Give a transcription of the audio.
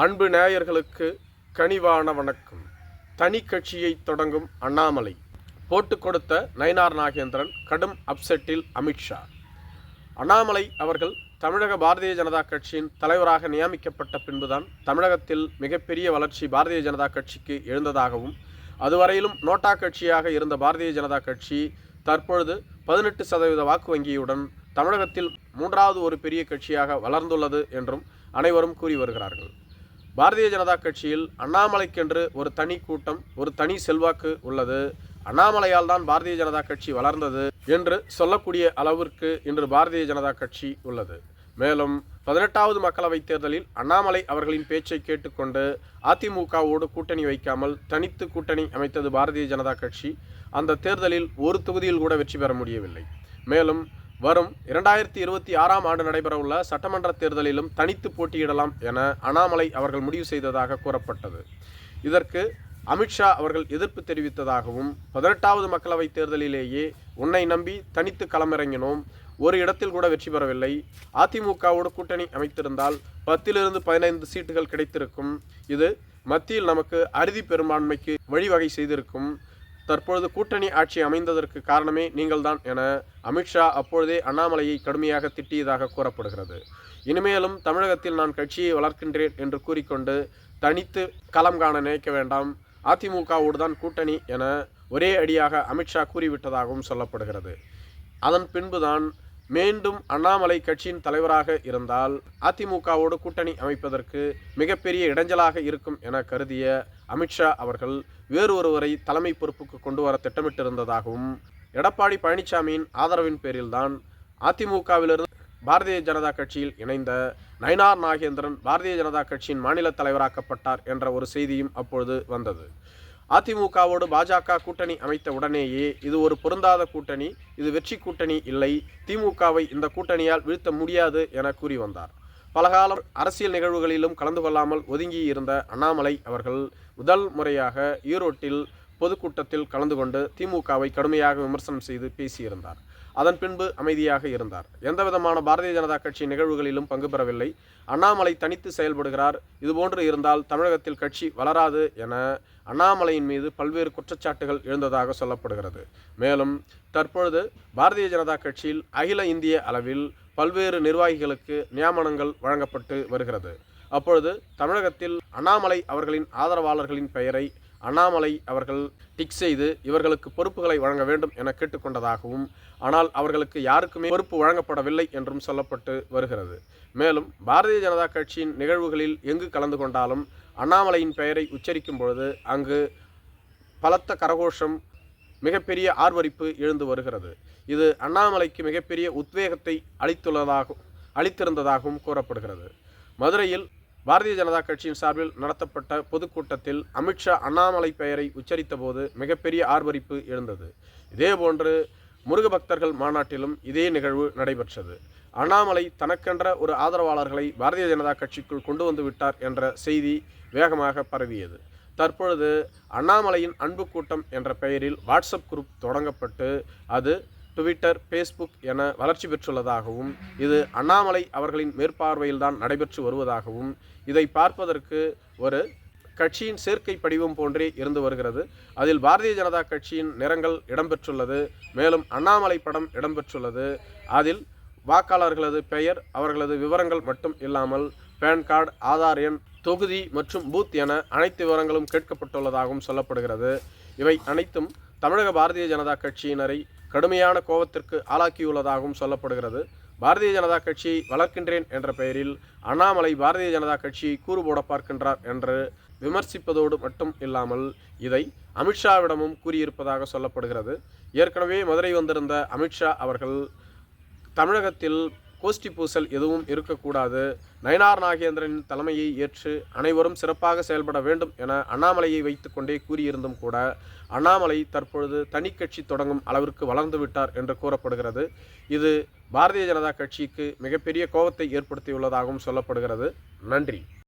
அன்பு நேயர்களுக்கு கனிவான வணக்கம். தனி கட்சியை தொடங்கும் அண்ணாமலை. போட்டு கொடுத்த நயினார் நாகேந்திரன் கடும் அப்செட்டில் அமித்ஷா அண்ணாமலை அவர்கள் தமிழக பாரதிய ஜனதா கட்சியின் தலைவராக நியமிக்கப்பட்ட பின்புதான் தமிழகத்தில் மிகப்பெரிய வளர்ச்சி பாரதிய ஜனதா கட்சிக்கு எழுந்ததாகவும் அதுவரையிலும் நோட்டா கட்சியாக இருந்த பாரதிய ஜனதா கட்சி தற்பொழுது பதினெட்டு சதவீத வாக்கு வங்கியுடன் தமிழகத்தில் மூன்றாவது ஒரு பெரிய கட்சியாக வளர்ந்துள்ளது என்றும் அனைவரும் கூறி வருகிறார்கள். பாரதிய ஜனதா கட்சியில் அண்ணாமலைக்கென்று ஒரு தனி கூட்டம் ஒரு தனி செல்வாக்கு உள்ளது. அண்ணாமலையால் தான் பாரதிய ஜனதா கட்சி வளர்ந்தது என்று சொல்லக்கூடிய அளவிற்கு இன்று பாரதிய ஜனதா கட்சி உள்ளது. மேலும் பதினெட்டாவது மக்களவைத் தேர்தலில் அண்ணாமலை அவர்களின் பேச்சை கேட்டுக்கொண்டு அதிமுகவோடு கூட்டணி வைக்காமல் தனித்து கூட்டணி அமைத்தது பாரதிய ஜனதா கட்சி. அந்த தேர்தலில் ஒரு தொகுதியில் கூட வெற்றி பெற முடியவில்லை. மேலும் வரும் இரண்டாயிரத்தி இருபத்தி ஆறாம் ஆண்டு நடைபெறவுள்ள சட்டமன்ற தேர்தலிலும் தனித்து போட்டியிடலாம் என அண்ணாமலை அவர்கள் முடிவு செய்ததாக கூறப்பட்டது. இதற்கு அமித்ஷா அவர்கள் எதிர்ப்பு தெரிவித்ததாகவும் பதினெட்டாவது மக்களவைத் தேர்தலிலேயே உன்னை நம்பி தனித்து களமிறங்கினோம். ஒரு இடத்தில் கூட வெற்றி பெறவில்லை. அதிமுகவோடு கூட்டணி அமைத்திருந்தால் பத்திலிருந்து பதினைந்து சீட்டுகள் கிடைத்திருக்கும். இது மத்தியில் நமக்கு அறுதி பெரும்பான்மைக்கு வழிவகை செய்திருக்கும். தற்பொழுது கூட்டணி ஆட்சி அமைந்ததற்கு காரணமே நீங்கள்தான் என அமித்ஷா அப்பொழுதே அண்ணாமலையை கடுமையாக திட்டியதாக கூறப்படுகிறது. இனிமேலும் தமிழகத்தில் நான் கட்சியை வளர்க்கின்றேன் என்று கூறிக்கொண்டு தனித்து களம் காண நினைக்க வேண்டாம். அதிமுகவோடு தான் கூட்டணி என ஒரே அடியாக அமித்ஷா கூறிவிட்டதாகவும் சொல்லப்படுகிறது. அதன் பின்புதான் மீண்டும் அண்ணாமலை கட்சியின் தலைவராக இருந்தால் அதிமுகவோடு கூட்டணி அமைப்பதற்கு மிகப்பெரிய இடைஞ்சலாக இருக்கும் என கருதிய அமித்ஷா அவர்கள் வேறு ஒருவரை தலைமை பொறுப்புக்கு கொண்டு வர திட்டமிட்டிருந்ததாகவும் எடப்பாடி பழனிசாமியின் ஆதரவின் பேரில்தான் அதிமுகவிலிருந்து பாரதிய ஜனதா கட்சியில் இணைந்த நயனார் நாகேந்திரன் பாரதிய ஜனதா கட்சியின் மாநில தலைவராக்கப்பட்டார் என்ற ஒரு செய்தியும் அப்பொழுது வந்தது. அதிமுகவோடு பாஜக கூட்டணி அமைத்த உடனேயே இது ஒரு பொருந்தாத கூட்டணி இது வெற்றி கூட்டணி இல்லை திமுகவை இந்த கூட்டணியால் வீழ்த்த முடியாது என கூறி வந்தார். பலகாலம் அரசியல் நிகழ்வுகளிலும் கலந்து கொள்ளாமல் ஒதுங்கி இருந்த அண்ணாமலை அவர்கள் முதல் முறையாக ஈரோட்டில் பொதுக்கூட்டத்தில் கலந்து கொண்டு திமுகவை கடுமையாக விமர்சனம் செய்து பேசியிருந்தார். அதன் பின்பு அமைதியாக இருந்தார். எந்தவிதமான பாரதிய ஜனதா கட்சி நிகழ்வுகளிலும் பங்கு பெறவில்லை. அண்ணாமலை தனித்து செயல்படுகிறார். இதுபோன்று இருந்தால் தமிழகத்தில் கட்சி வளராது என அண்ணாமலையின் மீது பல்வேறு குற்றச்சாட்டுகள் எழுந்ததாக சொல்லப்படுகிறது. மேலும் தற்பொழுது பாரதிய ஜனதா கட்சியில் அகில இந்திய அளவில் பல்வேறு நிர்வாகிகளுக்கு நியமனங்கள் வழங்கப்பட்டு வருகிறது. அப்பொழுது தமிழகத்தில் அண்ணாமலை அவர்களின் ஆதரவாளர்களின் பெயரை அண்ணாமலை அவர்கள் டிக் செய்து இவர்களுக்கு பொறுப்புகளை வழங்க வேண்டும் என கேட்டுக்கொண்டதாகவும் ஆனால் அவர்களுக்கு யாருக்குமே பொறுப்பு வழங்கப்படவில்லை என்றும் சொல்லப்பட்டு வருகிறது. மேலும் பாரதிய ஜனதா கட்சியின் நிகழ்வுகளில் எங்கு கலந்து கொண்டாலும் அண்ணாமலையின் பெயரை உச்சரிக்கும் பொழுது அங்கு பலத்த கரகோஷம் மிகப்பெரிய ஆர்வரிப்பு எழுந்து வருகிறது. இது அண்ணாமலைக்கு மிகப்பெரிய உத்வேகத்தை அளித்துள்ளதாகவும் அளித்திருந்ததாகவும் கூறப்படுகிறது. மதுரையில் பாரதிய ஜனதா கட்சியின் சார்பில் நடத்தப்பட்ட பொதுக்கூட்டத்தில் அமித்ஷா அண்ணாமலை பெயரை உச்சரித்த போது மிகப்பெரிய ஆர்வரிப்பு எழுந்தது. இதேபோன்று முருக பக்தர்கள் மாநாட்டிலும் இதே நிகழ்வு நடைபெற்றது. அண்ணாமலை தனக்கென்ற ஒரு ஆதரவாளர்களை பாரதிய ஜனதா கட்சிக்குள் கொண்டு வந்து விட்டார் என்ற செய்தி வேகமாக பரவியது. தற்பொழுது அண்ணாமலையின் அன்பு கூட்டம் என்ற பெயரில் வாட்ஸ்அப் குரூப் தொடங்கப்பட்டு அது ட்விட்டர் ஃபேஸ்புக் என வளர்ச்சி பெற்றுள்ளதாகவும் இது அண்ணாமலை அவர்களின் மேற்பார்வையில்தான் நடைபெற்று வருவதாகவும் இதை பார்ப்பதற்கு ஒரு கட்சியின் சேர்க்கை படிவம் போன்றே இருந்து வருகிறது. அதில் பாரதிய ஜனதா கட்சியின் நிறங்கள் இடம்பெற்றுள்ளது மேலும் அண்ணாமலை படம் இடம்பெற்றுள்ளது. அதில் வாக்காளர்களது பெயர் அவர்களது விவரங்கள் மட்டும் இல்லாமல் பேன் கார்டு ஆதார் எண் தொகுதி மற்றும் பூத் என அனைத்து விவரங்களும் கேட்கப்பட்டுள்ளதாகவும் சொல்லப்படுகிறது. இவை அனைத்தும் தமிழக பாரதிய ஜனதா கட்சியினரை கடுமையான கோபத்திற்கு ஆளாக்கியுள்ளதாகவும் சொல்லப்படுகிறது. பாரதிய ஜனதா கட்சியை வளர்க்கின்றேன் என்ற பெயரில் அண்ணாமலை பாரதிய ஜனதா கட்சியை கூறு போட பார்க்கின்றார் என்று விமர்சிப்பதோடு மட்டும் இல்லாமல் இதை அமித்ஷாவிடமும் கூறியிருப்பதாக சொல்லப்படுகிறது. ஏற்கனவே மதுரை வந்திருந்த அமித்ஷா அவர்கள் தமிழகத்தில் கோஷ்டி பூசல் எதுவும் இருக்கக்கூடாது. நயனார் நாகேந்திரனின் தலைமையை ஏற்று அனைவரும் சிறப்பாக செயல்பட வேண்டும் என அண்ணாமலையை வைத்துக்கொண்டே கூறியிருந்தும் கூட அண்ணாமலை தற்பொழுது தனி கட்சி தொடங்கும் அளவிற்கு வளர்ந்து விட்டார் என்று கூறப்படுகிறது. இது பாரதிய ஜனதா கட்சிக்கு மிகப்பெரிய கோபத்தை ஏற்படுத்தியுள்ளதாகவும் சொல்லப்படுகிறது. நன்றி.